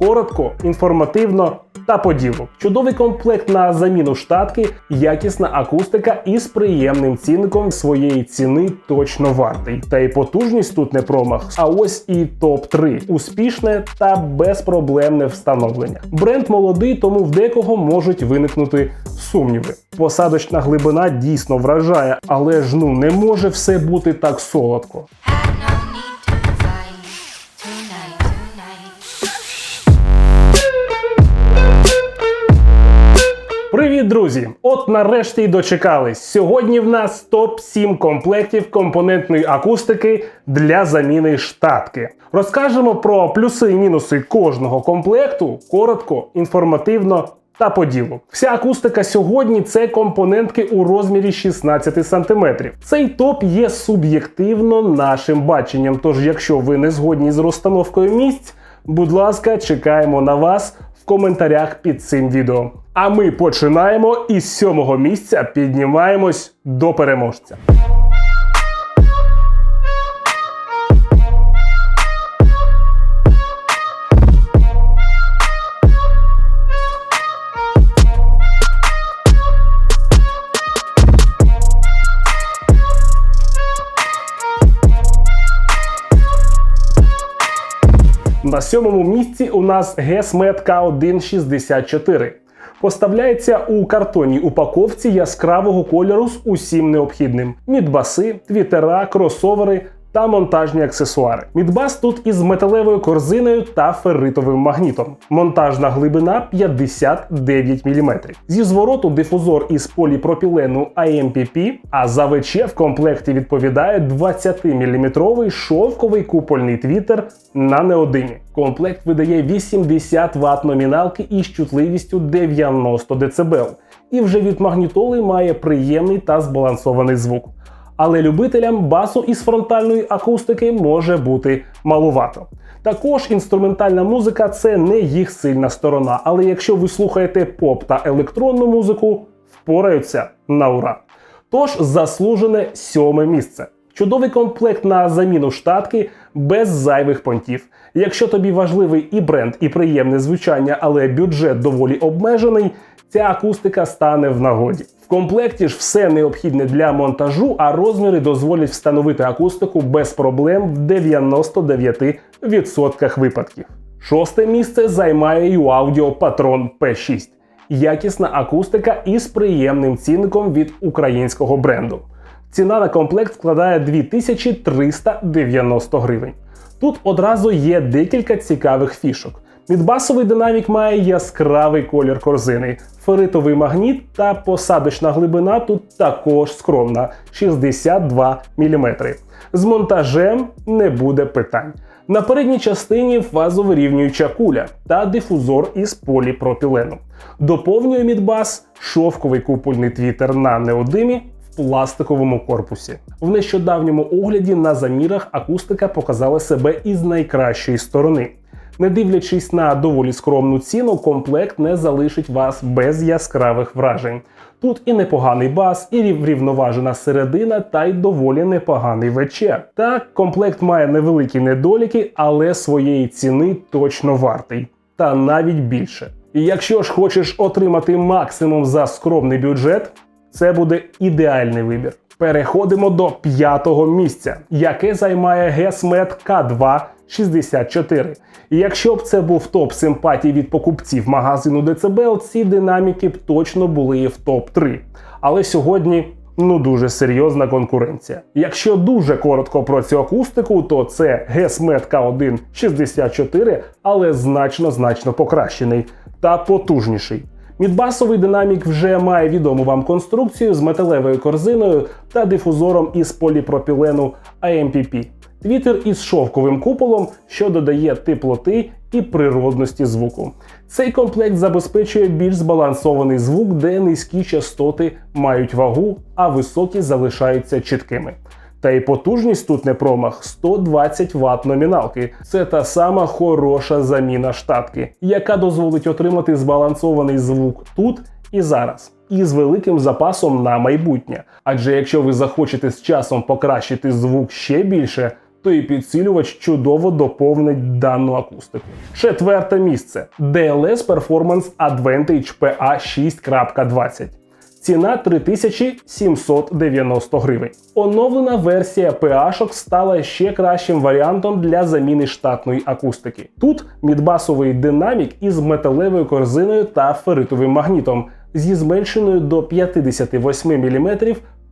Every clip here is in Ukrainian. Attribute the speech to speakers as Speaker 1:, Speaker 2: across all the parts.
Speaker 1: Коротко, інформативно та по ділу. Чудовий комплект на заміну штатки, якісна акустика із приємним цінником своєї ціни точно вартий. Та й потужність тут не промах. А ось і топ 3 успішне та безпроблемне встановлення. Бренд молодий, тому в декого можуть виникнути сумніви. Посадочна глибина дійсно вражає, але ж ну не може все бути так солодко. Друзі! От нарешті й дочекались. Сьогодні в нас топ 7 комплектів компонентної акустики для заміни штатки. Розкажемо про плюси і мінуси кожного комплекту коротко, інформативно. Та по ділу. Вся акустика сьогодні це компонентки у розмірі 16 см. Цей топ є суб'єктивно нашим баченням. Тож, якщо ви не згодні з розстановкою місць, будь ласка, чекаємо на вас в коментарях під цим відео. А ми починаємо і з сьомого місця піднімаємось до переможця. На сьомому місці у нас GESMED K164. Поставляється у картонній упаковці яскравого кольору з усім необхідним: мідбаси, твітера, кросовери та монтажні аксесуари. Мідбас тут із металевою корзиною та ферритовим магнітом. Монтажна глибина 59 мм. Зі звороту дифузор із поліпропілену AMPP, а за ВЧ в комплекті відповідає 20-мм шовковий купольний твітер на неодимі. Комплект видає 80 Вт номіналки із чутливістю 90 дБ. І вже від магнітоли має приємний та збалансований звук але любителям басу із фронтальної акустики може бути малувато. Також інструментальна музика це не їх сильна сторона, але якщо ви слухаєте поп та електронну музику, впораються на ура. Тож заслужене сьоме місце. Чудовий комплект на заміну штатки без зайвих понтів. Якщо тобі важливий і бренд, і приємне звучання, але бюджет доволі обмежений, ця акустика стане в нагоді. В комплекті ж все необхідне для монтажу, а розміри дозволять встановити акустику без проблем в 99% випадків. Шосте місце займає UAudio Patron P6. Якісна акустика із приємним цінником від українського бренду. Ціна на комплект складає 2390 гривень. Тут одразу є декілька цікавих фішок. Мідбасовий динамік має яскравий колір корзини, феритовий магніт та посадочна глибина тут також скромна 62 мм. З монтажем не буде питань. На передній частині фазовирівнююча куля та дифузор із поліпропілену. Доповнює мідбас шовковий купольний твітер на неодимі в пластиковому корпусі. В нещодавньому огляді на замірах акустика показала себе із найкращої сторони. Не дивлячись на доволі скромну ціну, комплект не залишить вас без яскравих вражень. Тут і непоганий бас, і врівноважена середина, та й доволі непоганий вечер. Так, комплект має невеликі недоліки, але своєї ціни точно вартий. Та навіть більше. І якщо ж хочеш отримати максимум за скромний бюджет, це буде ідеальний вибір. Переходимо до п'ятого місця, яке займає GESMED K2 64. І якщо б це був топ симпатій від покупців магазину Decibel, ці динаміки б точно були в топ-3. Але сьогодні ну дуже серйозна конкуренція. Якщо дуже коротко про цю акустику, то це GESMED K1 64, але значно значно покращений та потужніший. Мідбасовий динамік вже має відому вам конструкцію з металевою корзиною та дифузором із поліпропілену AMPP. Твітер із шовковим куполом, що додає теплоти і природності звуку. Цей комплект забезпечує більш збалансований звук, де низькі частоти мають вагу, а високі залишаються чіткими. Та й потужність тут не промах 120 Вт номіналки. Це та сама хороша заміна штатки, яка дозволить отримати збалансований звук тут і зараз. І з великим запасом на майбутнє. Адже якщо ви захочете з часом покращити звук ще більше, то і підсилювач чудово доповнить дану акустику. Четверте місце DLS Performance Advantage PA 6.20. Ціна 3790 гривень. Оновлена версія PH стала ще кращим варіантом для заміни штатної акустики. Тут мідбасовий динамік із металевою корзиною та феритовим магнітом зі зменшеною до 58 мм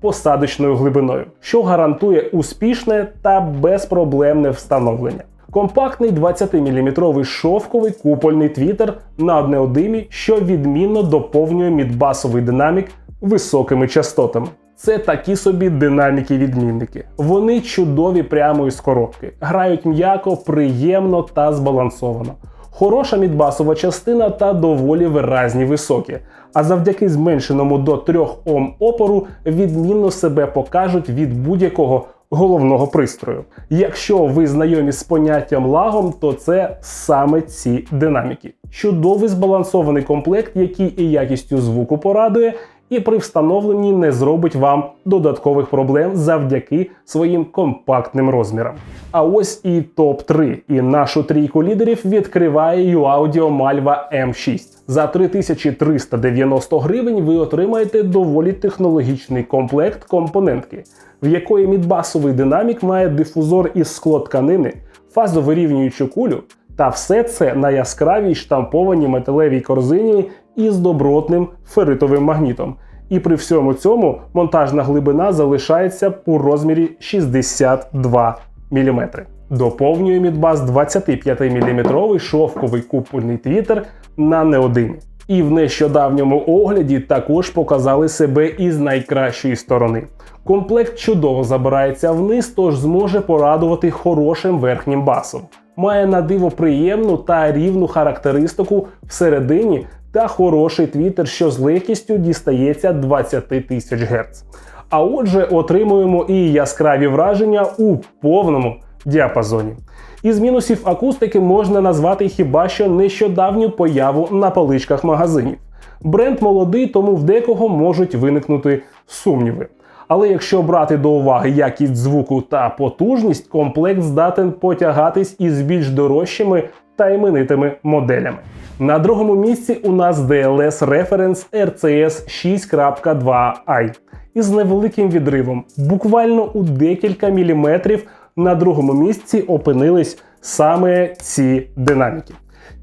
Speaker 1: посадочною глибиною, що гарантує успішне та безпроблемне встановлення. Компактний 20-мм шовковий купольний твітер на однеодимі, що відмінно доповнює мідбасовий динамік високими частотами. Це такі собі динаміки-відмінники. Вони чудові прямо із коробки, грають м'яко, приємно та збалансовано. Хороша мідбасова частина та доволі виразні високі. А завдяки зменшеному до 3 Ом опору відмінно себе покажуть від будь-якого головного пристрою. Якщо ви знайомі з поняттям лагом, то це саме ці динаміки. Чудовий збалансований комплект, який і якістю звуку порадує, і при встановленні не зробить вам додаткових проблем завдяки своїм компактним розмірам. А ось і топ 3 І нашу трійку лідерів відкриває UAudio Malva M6. За 3390 гривень ви отримаєте доволі технологічний комплект компонентки, в якої мідбасовий динамік має дифузор із склотканини, фазовирівнюючу кулю, та все це на яскравій штампованій металевій корзині із добротним феритовим магнітом. І при всьому цьому монтажна глибина залишається у розмірі 62 мм. Доповнює Мідбас 25-мм шовковий купольний твітер на неодимі. І в нещодавньому огляді також показали себе із найкращої сторони. Комплект чудово забирається вниз, тож зможе порадувати хорошим верхнім басом. Має на диво приємну та рівну характеристику всередині та хороший твітер, що з легкістю дістається 20 тисяч Гц. А отже, отримуємо і яскраві враження у повному діапазоні. Із мінусів акустики можна назвати хіба що нещодавню появу на поличках магазинів. Бренд молодий, тому в декого можуть виникнути сумніви. Але якщо брати до уваги якість звуку та потужність, комплект здатен потягатись із більш дорожчими та іменитими моделями. На другому місці у нас DLS Reference RCS 6.2i із невеликим відривом. Буквально у декілька міліметрів на другому місці опинились саме ці динаміки.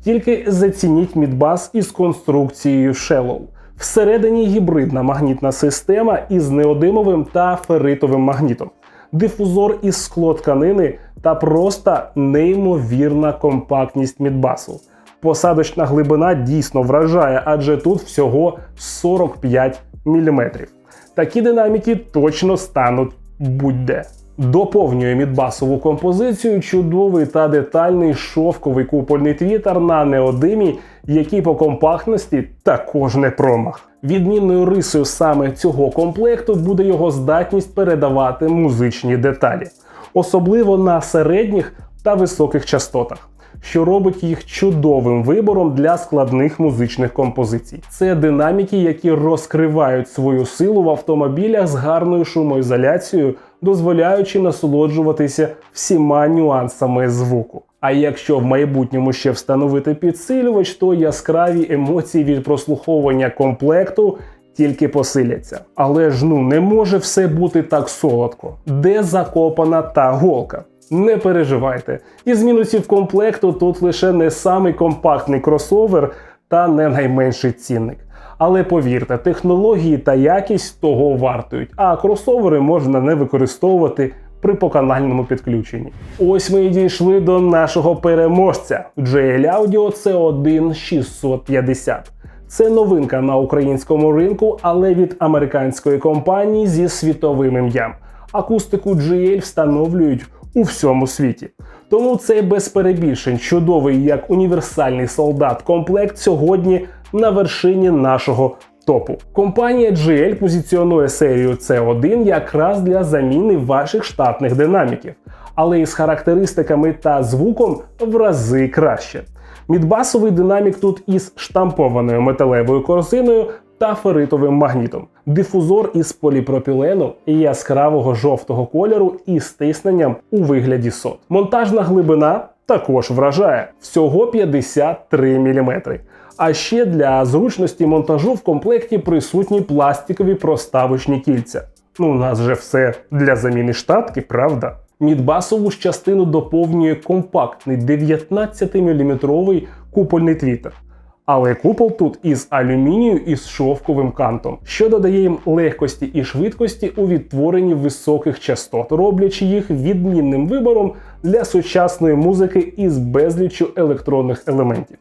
Speaker 1: Тільки зацініть мідбас із конструкцією Shallow. Всередині гібридна магнітна система із неодимовим та ферритовим магнітом, дифузор із склотканини та просто неймовірна компактність мідбасу. Посадочна глибина дійсно вражає, адже тут всього 45 мм. Такі динаміки точно стануть будь-де. Доповнює мідбасову композицію чудовий та детальний шовковий купольний твітер на неодимі, який по компактності також не промах. Відмінною рисою саме цього комплекту буде його здатність передавати музичні деталі, особливо на середніх та високих частотах. Що робить їх чудовим вибором для складних музичних композицій. Це динаміки, які розкривають свою силу в автомобілях з гарною шумоізоляцією, дозволяючи насолоджуватися всіма нюансами звуку. А якщо в майбутньому ще встановити підсилювач, то яскраві емоції від прослуховування комплекту тільки посиляться. Але ж ну не може все бути так солодко. Де закопана та голка? Не переживайте. Із мінусів комплекту тут лише не самий компактний кросовер та не найменший цінник. Але повірте, технології та якість того вартують, а кросовери можна не використовувати при поканальному підключенні. Ось ми і дійшли до нашого переможця JL Audio C1 650. Це новинка на українському ринку, але від американської компанії зі світовим ім'ям. Акустику GL встановлюють у всьому світі. Тому цей без перебільшень чудовий як універсальний солдат комплект сьогодні на вершині нашого топу. Компанія GL позиціонує серію C1 якраз для заміни ваших штатних динаміків, але із характеристиками та звуком в рази краще. Мідбасовий динамік тут із штампованою металевою корзиною та феритовим магнітом. Дифузор із поліпропілену яскравого жовтого кольору і стисненням у вигляді сот. Монтажна глибина також вражає всього 53 мм. А ще для зручності монтажу в комплекті присутні пластикові проставочні кільця. Ну, у нас же все для заміни штатки, правда? Мідбасову ж частину доповнює компактний 19-мм купольний твітер. Але купол тут із алюмінію із шовковим кантом, що додає їм легкості і швидкості у відтворенні високих частот, роблячи їх відмінним вибором для сучасної музики із безліччю електронних елементів.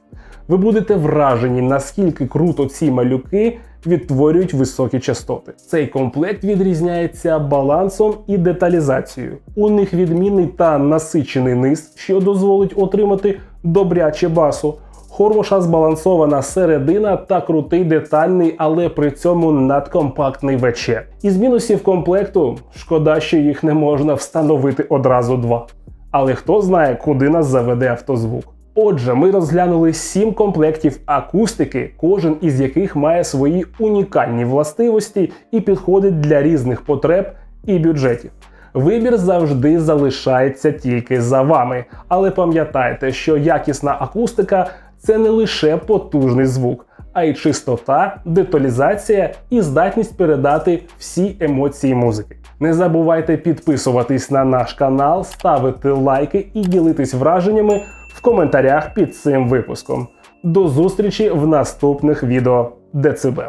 Speaker 1: Ви будете вражені, наскільки круто ці малюки відтворюють високі частоти. Цей комплект відрізняється балансом і деталізацією. У них відмінний та насичений низ, що дозволить отримати добряче басу. Хороша збалансована середина та крутий детальний, але при цьому надкомпактний ВЧ. Із мінусів комплекту шкода, що їх не можна встановити одразу два. Але хто знає, куди нас заведе автозвук. Отже, ми розглянули сім комплектів акустики, кожен із яких має свої унікальні властивості і підходить для різних потреб і бюджетів. Вибір завжди залишається тільки за вами, але пам'ятайте, що якісна акустика це не лише потужний звук, а й чистота, деталізація і здатність передати всі емоції музики. Не забувайте підписуватись на наш канал, ставити лайки і ділитись враженнями в коментарях під цим випуском. До зустрічі в наступних відео Децибел.